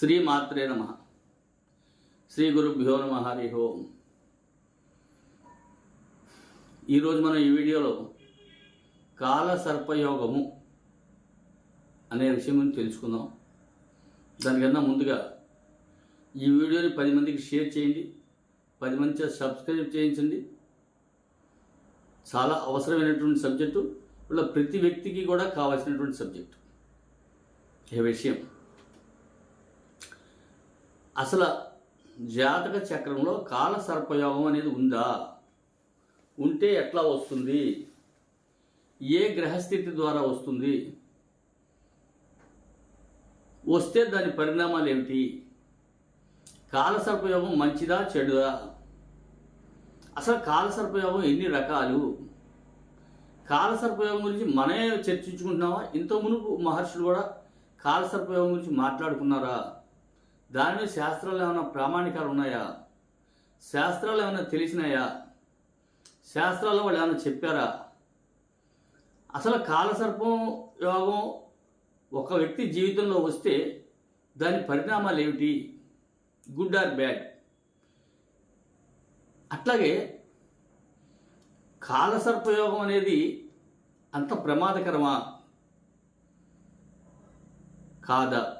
శ్రీమాత్రే నమ. శ్రీ గురుభ్యో నమ. హరి ఓం. ఈరోజు మనం ఈ వీడియోలో కాల సర్పయోగము అనే విషయం గురించి తెలుసుకుందాం. దానికన్నా ముందుగా ఈ వీడియోని పది మందికి షేర్ చేయండి. పది మంది సబ్స్క్రైబ్ చేయించండి. చాలా అవసరమైనటువంటి సబ్జెక్టు ఇలా ప్రతి వ్యక్తికి కూడా కావాల్సినటువంటి సబ్జెక్టు. ఏ విషయం? అసలు జాతక చక్రంలో కాల సర్పయోగం అనేది ఉందా? ఉంటే ఎట్లా వస్తుంది? ఏ గ్రహస్థితి ద్వారా వస్తుంది? వస్తే దాని పరిణామాలు ఏమిటి? కాల సర్పయోగం మంచిదా చెడుదా? అసలు కాల సర్పయోగం ఎన్ని రకాలు? కాల సర్పయోగం గురించి మనమే చర్చించుకుంటున్నామా ఇంత మునుపు మహర్షులు కూడా కాల సర్పయోగం గురించి మాట్లాడుకున్నారా? దాని మీద శాస్త్రాలు ఏమైనా ప్రామాణికాలు ఉన్నాయా? శాస్త్రాలు ఏమైనా తెలిసినాయా? శాస్త్రాలు వాళ్ళు ఏమైనా చెప్పారా? అసలు కాలసర్పం యోగం ఒక వ్యక్తి జీవితంలో వస్తే దాని పరిణామాలు ఏమిటి? Good or bad? అట్లాగే కాలసర్పయోగం అనేది అంత ప్రమాదకరమా? కాదా?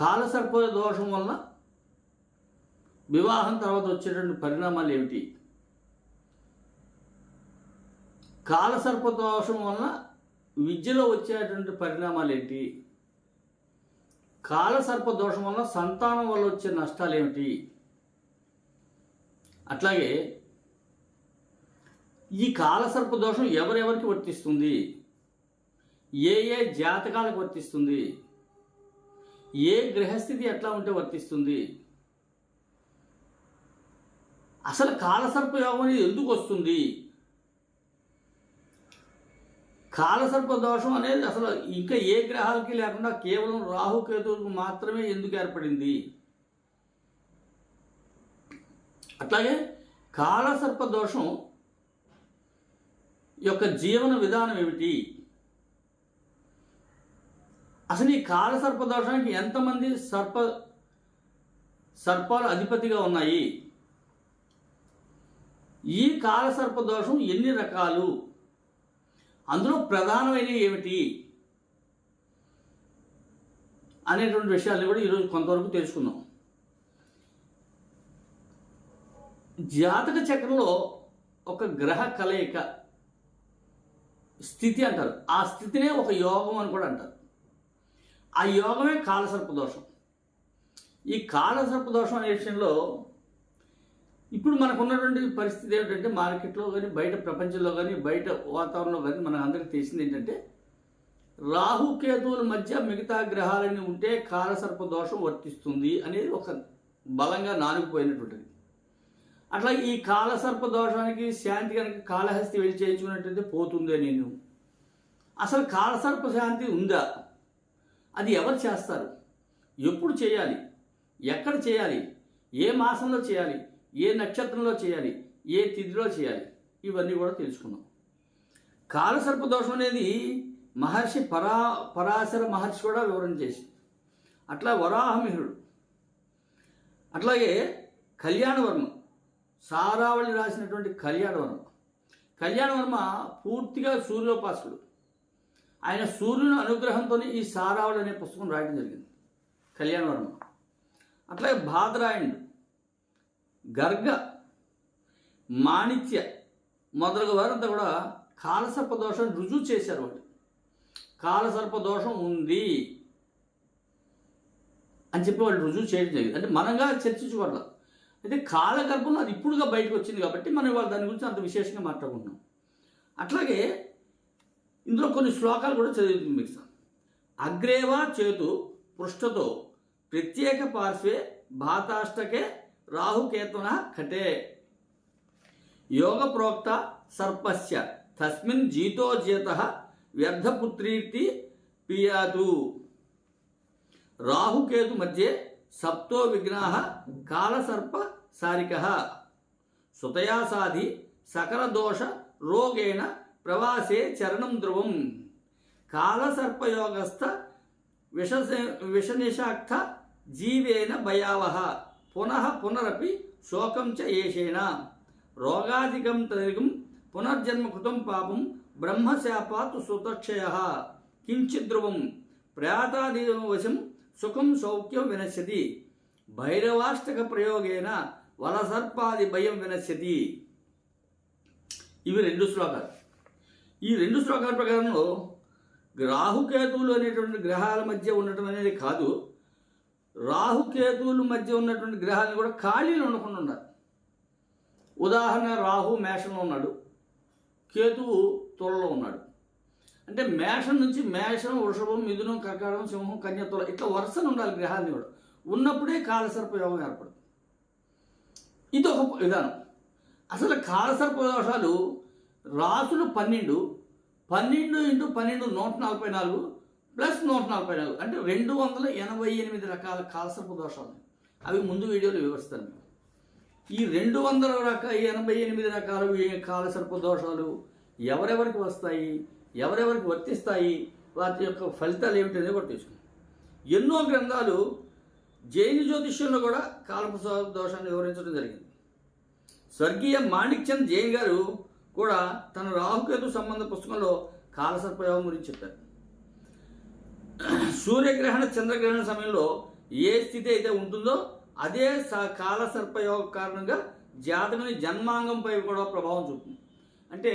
కాలసర్ప దోషం వలన వివాహం తర్వాత వచ్చేటువంటి పరిణామాలు ఏమిటి? కాలసర్ప దోషం వలన విద్యలో వచ్చేటువంటి పరిణామాలు ఏంటి? కాలసర్ప దోషం వలన సంతానం వల్ల వచ్చే నష్టాలు ఏమిటి? అట్లాగే ఈ కాలసర్ప దోషం ఎవరెవరికి వర్తిస్తుంది? ఏ ఏ జాతకాలకు వర్తిస్తుంది? ఏ గ్రహస్థితి ఎట్లా ఉంటే వర్తిస్తుంది? అసలు కాలసర్ప యోగం అనేది ఎందుకు వస్తుంది? కాలసర్ప దోషం అనేది అసలు ఇంకా ఏ గ్రహాలకి లేకుండా కేవలం రాహుకేతువులకు మాత్రమే ఎందుకు ఏర్పడింది? అట్లాగే కాలసర్ప దోషం యొక్క జీవన విధానం ఏమిటి? అసలు ఈ కాలసర్ప దోషానికి ఎంతమంది సర్ప సర్పాలు అధిపతిగా ఉన్నాయి? ఈ కాలసర్ప దోషం ఎన్ని రకాలు? అందులో ప్రధానమైనవి ఏమిటి? అనేటువంటి విషయాలు కూడా ఈరోజు కొంతవరకు తెలుసుకుందాం. జాతక చక్రంలో ఒక గ్రహ కలయిక స్థితి అంటారు. ఆ స్థితినే ఒక యోగం అని కూడా అంటారు. ఆ యోగమే కాలసర్ప దోషం ఈ కాలసర్ప దోషం అనే విషయంలో ఇప్పుడు మనకు ఉన్నటువంటి పరిస్థితి ఏమిటంటే మార్కెట్లో కానీ బయట ప్రపంచంలో కానీ బయట వాతావరణంలో కానీ మనకు అందరికీ తెలిసింది ఏంటంటే రాహుకేతువుల మధ్య మిగతా గ్రహాలన్నీ ఉంటే కాలసర్ప దోషం వర్తిస్తుంది అనేది ఒక బలంగా నానుకుపోయినటువంటిది. అట్లా ఈ కాలసర్ప దోషానికి శాంతి కనుక కాళహస్తి వెళ్ళి చేయించుకున్నట్టయితే పోతుందే నేను. అసలు కాలసర్ప శాంతి ఉందా? అది ఎవరు చేస్తారు? ఎప్పుడు చేయాలి? ఎక్కడ చేయాలి? ఏ మాసంలో చేయాలి? ఏ నక్షత్రంలో చేయాలి? ఏ తిథిలో చేయాలి? ఇవన్నీ కూడా తెలుసుకున్నాం. కాలసర్ప దోషం అనేది మహర్షి పరా పరాశర మహర్షి కూడా వివరణ చేసి అట్లా వరాహమిహుడు. అట్లాగే కళ్యాణవర్మ సారావళి రాసినటువంటి కళ్యాణవర్మ. కళ్యాణవర్మ పూర్తిగా సూర్యోపాసుడు. ఆయన సూర్యుని అనుగ్రహంతో ఈ సారావళి అనే పుస్తకం రాయడం జరిగింది. కళ్యాణవర్మ. అట్లాగే బాదరాయణుడు గర్గ. మాణిత్య మొదలగు వారంతా కూడా కాలసర్ప దోషం రుజువు చేశారు వాళ్ళు. కాలసర్ప దోషం ఉంది అని చెప్పి వాళ్ళు రుజువు చేయడం జరిగింది. అంటే మనంగా చర్చించుకోవట్ల. అయితే కాలగర్భంలో అది ఇప్పుడుగా బయటకు వచ్చింది కాబట్టి మనం వాళ్ళు దాని గురించి అంత విశేషంగా మాట్లాడుకుంటున్నాం. అట్లాగే ఇందులో కొన్ని శ్లోకాలు కూడా చదువుతుంది మీకు అగ్రేవా చేతు పృష్ఠతో ప్రత్యేక పార్శ్వే భాతాష్టకే రాహుకేతున కటే. యోగ ప్రోక్త సర్పస్య తస్మిన్ జీతో జీత వ్యర్థపుత్రీర్తి పియాతు. రాహుకేతు మధ్య సప్తో విఘ్నా కాలసర్ప సారిక. సుతయా సాధి సకల దోష రోగేణ ప్రవాసే చరణం ధ్రువం. కాలసర్పయోగస్థ విష విషనిషాక్త జీవేన భయావహ. పునః పునరపి శోకం చ ఏషేణ. రోగాధికం తదిగం పునర్జన్మకృతం పాపం బ్రహ్మశాపాత్ సుతక్షయ. కించిద్రువం ప్రయాతాదివశం సుఖం సౌఖ్యం వినశ్యతి. భైరవాష్టక ప్రయోగేన వలసర్పాది భయం వినశ్యతి. ఇవి రెండు శ్లోకాలు. ఈ రెండు శ్లోకాల ప్రకారంలో రాహుకేతువులు అనేటువంటి గ్రహాల మధ్య ఉండటం అనేది కాదు. రాహుకేతువుల మధ్య ఉన్నటువంటి గ్రహాలను కూడా ఖాళీలు ఉండకుండా ఉండాలి ఉదాహరణ రాహు మేషంలో ఉన్నాడు. కేతువు తులలో ఉన్నాడు. అంటే మేషం నుంచి మేషం వృషభం మిథునం కర్కాటకం సింహం కన్యతుల ఇట్లా వరుసను ఉండాలి గ్రహాన్ని కూడా. ఉన్నప్పుడే కాలసర్ప యోగం ఏర్పడుతుంది. ఇది ఒక విధానం. అసలు కాలసర్ప దోషాలు రాసులు పన్నెండు పన్నెండు ఇంటూ పన్నెండు నూట నలభై నాలుగు ప్లస్ నూట నలభై నాలుగు. అంటే రెండు వందల ఎనభై ఎనిమిది రకాల కాలసర్ప దోషాలు అవి ముందు వీడియోలో వివరిస్తాను. ఈ రెండు వందల రక ఎనభై ఎనిమిది రకాల కాలసర్ప దోషాలు ఎవరెవరికి వస్తాయి ఎవరెవరికి వర్తిస్తాయి వాటి యొక్క ఫలితాలు ఏమిటనేది కూడా తీసుకుందాం ఎన్నో గ్రంథాలు జైన జ్యోతిష్యంలో కూడా కాలపు దోషాన్ని వివరించడం జరిగింది. స్వర్గీయ మాణిక్చంద్ జైన్ గారు కూడా తన రాహుకేతు సంబంధ పుస్తకంలో కాలసర్పయోగం గురించి చెప్పారు. సూర్యగ్రహణ చంద్రగ్రహణ సమయంలో ఏ స్థితి అయితే ఉంటుందో అదే స- కాలసర్పయోగ కారణంగా జాతకుని జన్మాంగంపై కూడా ప్రభావం చూపుతుంది. అంటే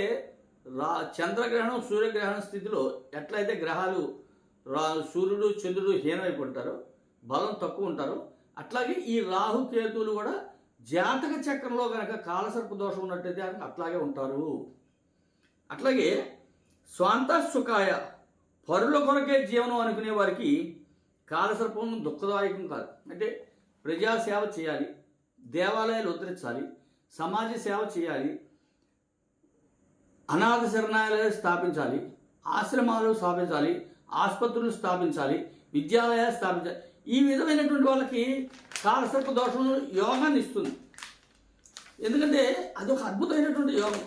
రా చంద్రగ్రహణం సూర్యగ్రహణ స్థితిలో ఎట్లయితే గ్రహాలు రా సూర్యుడు చంద్రుడు హీనమైపోతారో బలం తక్కువ ఉంటారో అట్లాగే ఈ రాహు కేతువులు కూడా జాతక చక్రంలో కనుక కాలసర్ప దోషం ఉన్నట్టయితే అట్లాగే ఉంటారు. అట్లాగే స్వాంత సుఖాయ పరుల కొరకే జీవనం అనుకునే వారికి కాలసర్పం దుఃఖదాయకం కాదు. అంటే ప్రజాసేవ చేయాలి దేవాలయాలు ఉద్ధరించాలి సమాజ సేవ చేయాలి అనాథ శరణాలయాలు స్థాపించాలి ఆశ్రమాలు స్థాపించాలి ఆసుపత్రులు స్థాపించాలి విద్యాలయాలు స్థాపించాలి ఈ విధమైనటువంటి వాళ్ళకి కాలసర్ప దోషం యోగాన్ని ఇస్తుంది. ఎందుకంటే అది ఒక అద్భుతమైనటువంటి యోగం.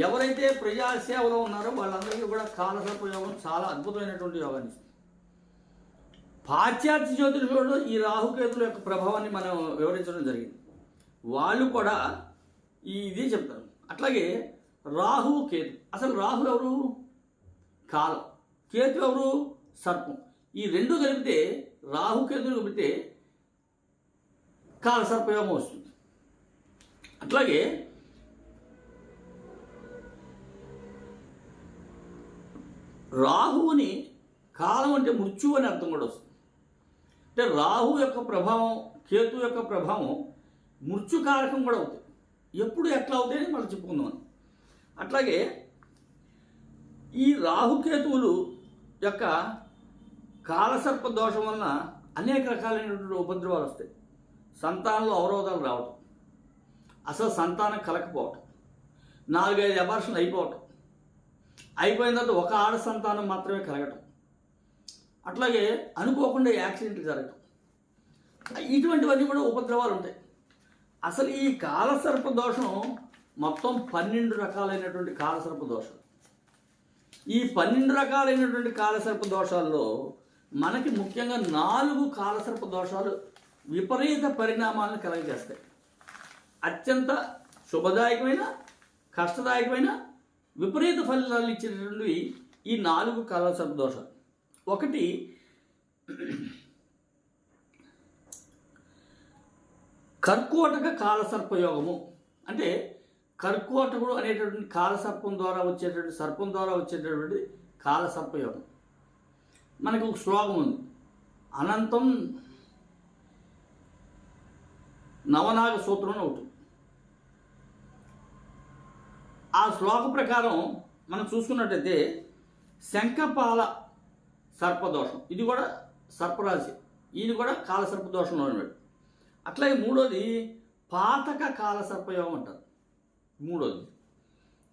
ఎవరైతే ప్రజాసేవలో ఉన్నారో వాళ్ళందరికీ కూడా కాలసర్ప యోగం చాలా అద్భుతమైనటువంటి యోగాన్ని ఇస్తుంది. పాశ్చాత్య జ్యోతిషులు ఈ రాహుకేతుల యొక్క ప్రభావాన్ని మనం వివరించడం జరిగింది. వాళ్ళు కూడా ఈ ఇది చెప్తారు. అట్లాగే రాహు కేతు అసలు రాహు ఎవరు? కాలం. కేతు ఎవరు? సర్పం. ఈ రెండు కలిపితే రాహు కేతులు కలిపితే కాల వస్తుంది. అట్లాగే రాహువుని కాలం అంటే మృత్యు అని అర్థం కూడా వస్తుంది. అంటే రాహు యొక్క ప్రభావం కేతు యొక్క ప్రభావం మృత్యుకారకం కూడా అవుతుంది ఎప్పుడు ఎట్లా అవుతాయని మనం చెప్పుకుందాం. అట్లాగే ఈ రాహుకేతువులు యొక్క కాలసర్ప దోషం వలన అనేక రకాలైనటువంటి ఉపద్రవాలు వస్తాయి. సంతానంలో అవరోధాలు రావటం అసలు సంతానం కలకపోవటం నాలుగైదు అబార్షన్లు అయిపోవటం అయిపోయిన తర్వాత ఒక ఆడ సంతానం మాత్రమే కలగటం అట్లాగే అనుకోకుండా యాక్సిడెంట్లు జరగటం. ఇటువంటివన్నీ కూడా ఉపద్రవాలు ఉంటాయి. అసలు ఈ కాలసర్ప దోషం మొత్తం పన్నెండు రకాలైనటువంటి కాలసర్ప దోషం ఈ పన్నెండు రకాలైనటువంటి కాలసర్ప దోషాల్లో మనకి ముఖ్యంగా నాలుగు కాలసర్ప దోషాలు విపరీత పరిణామాలను కలగజేస్తాయి. అత్యంత శుభదాయకమైన కష్టదాయకమైన విపరీత ఫలితాలు ఇచ్చేటటువంటి ఈ నాలుగు కాలసర్ప దోషాలు. ఒకటి కర్కోటక కాలసర్పయోగము అంటే కర్కోటకుడు అనేటటువంటి కాలసర్పం ద్వారా వచ్చేటటువంటి సర్పం ద్వారా వచ్చేటటువంటి కాలసర్పయోగం మనకు ఒక శ్లోకం ఉంది. అనంతం నవనాగ సూత్రం అని ఒకటి. ఆ శ్లోక ప్రకారం మనం చూసుకున్నట్టయితే శంఖపాల సర్పదోషం. ఇది కూడా సర్పరాశి. ఇది కూడా కాల దోషంలో ఉన్నాడు. అట్లాగే మూడోది పాతక కాల సర్పయోగం అంటారు. మూడోది.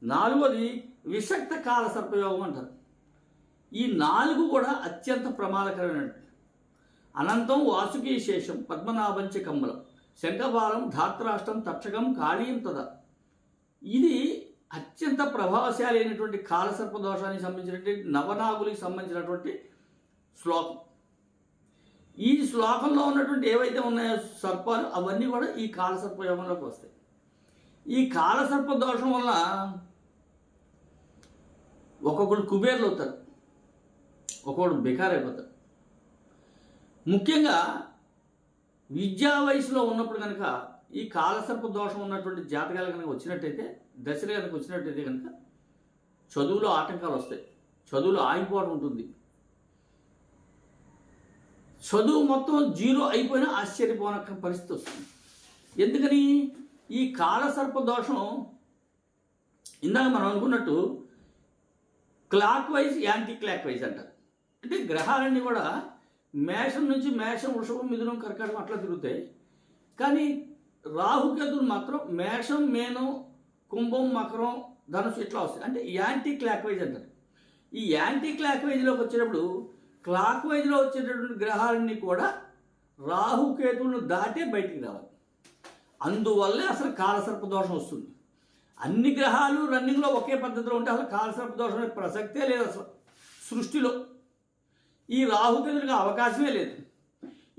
నాలుగోది విషక్త కాల సర్పయోగం అంటారు. ఈ నాలుగు కూడా అత్యంత ప్రమాదకరమైనటువంటి అనంతం వాసుకి శేషం పద్మనాభంచ కమ్మలం శంఖపాలం ధాత్రాష్టం తక్షకం కాళీయం తద. ఇది అత్యంత ప్రభావశాలి అయినటువంటి కాలసర్ప దోషానికి సంబంధించినటువంటి నవనాగులకు సంబంధించినటువంటి శ్లోకం. ఈ శ్లోకంలో ఉన్నటువంటి ఏవైతే ఉన్నాయో సర్పాలు అవన్నీ కూడా ఈ కాలసర్ప యోగంలోకి వస్తాయి. ఈ కాలసర్ప దోషం వల్ల ఒక్కొక్కరు కుబేర్లు అవుతారు ఒకడు బెకారైపోతాడు ముఖ్యంగా విద్యా వయసులో ఉన్నప్పుడు కనుక ఈ కాలసర్ప దోషం ఉన్నటువంటి జాతకాలు కనుక వచ్చినట్టయితే దశలు కనుక వచ్చినట్టయితే కనుక చదువులో ఆటంకాలు వస్తాయి. చదువులో ఆగిపోవడం ఉంటుంది. చదువు మొత్తం జీరో అయిపోయినా ఆశ్చర్యపోనక్క పరిస్థితి వస్తుంది. ఎందుకని? ఈ కాలసర్ప దోషం ఇందాక మనం అనుకున్నట్టు clockwise anticlockwise అంటారు. అంటే గ్రహాలన్నీ కూడా మేషం నుంచి మేషం వృషభం మిథునం కర్కటం అట్లా తిరుగుతాయి. కానీ రాహుకేతులు మాత్రం మేషం మేనం కుంభం మకరం ధనుసు ఇట్లా వస్తాయి. అంటే యాంటీ క్లాక్ వైజ్ అంటారు. ఈ యాంటీ క్లాక్ వైజ్లోకి వచ్చేటప్పుడు క్లాక్ వైజ్లో వచ్చేటటువంటి గ్రహాలన్నీ కూడా రాహుకేతువులను దాటే బయటికి రావాలి. అందువల్లే అసలు కాలసర్ప దోషం వస్తుంది. అన్ని గ్రహాలు రన్నింగ్లో ఒకే పద్ధతిలో ఉంటే అసలు కాలసర్ప దోషం ప్రసక్తే లేదు అసలు. సృష్టిలో. ఈ రాహుకేతులకు అవకాశమే లేదు.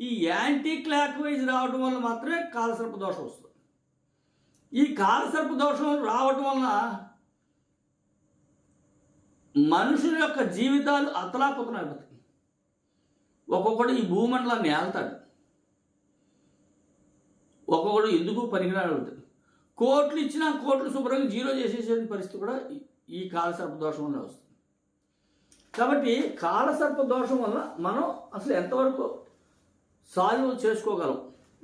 ఈ యాంటీ క్లాక్ వైజ్ రావడం వల్ల మాత్రమే కాలసర్ప దోషం వస్తుంది. ఈ కాలసర్ప దోషం రావటం వలన మనుషుల యొక్క జీవితాలు అతలాకుతలం అయిపోతాయి ఒక్కొక్కడు ఈ భూమండలాన్ని ఏళ్తాడు ఒక్కొక్కడు ఎందుకు పనికిరాడు కోట్లు ఇచ్చినా కోట్లు శుభ్రంగా జీరో చేసేసే పరిస్థితి కూడా ఈ- ఈ కాలసర్ప దోషం వల్ల వస్తుంది. కాబట్టి కాలసర్ప దోషం వల్ల మనం అసలు ఎంతవరకు సాల్వ్ చేసుకోగలం?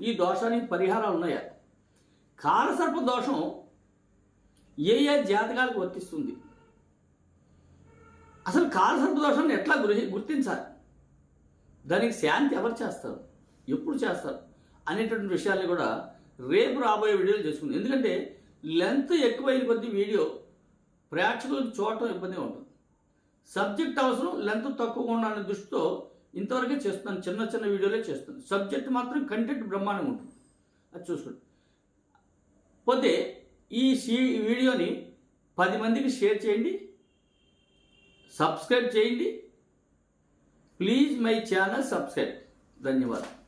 ఈ దోషానికి పరిహారాలు ఉన్నాయా? కాలసర్ప దోషం ఏ ఏ జాతకాలకు వర్తిస్తుంది? అసలు కాలసర్ప దోషాన్ని ఎట్లా గురి గుర్తించాలి? దానికి శాంతి ఎవరు చేస్తారు? ఎప్పుడు చేస్తారు? అనేటటువంటి విషయాన్ని కూడా రేపు రాబోయే వీడియోలు చేసుకుంది ఎందుకంటే లెంత్ ఎక్కువైన కొద్దీ వీడియో ప్రేక్షకులకు చూడటం ఇబ్బందిగా ఉంటుంది. సబ్జెక్ట్ అవసరం లెంత్ తక్కువగా ఉండాలనే దృష్టితో ఇంతవరకే చేస్తున్నాను. చిన్న చిన్న వీడియోలే చేస్తున్నాను. సబ్జెక్ట్ మాత్రం కంటెంట్ బ్రహ్మాండంగా ఉంటుంది. అది చూసుకోండి. పోతే ఈ షీ వీడియోని పది మందికి షేర్ చేయండి. సబ్స్క్రైబ్ చేయండి. Please my channel subscribe. ధన్యవాదాలు.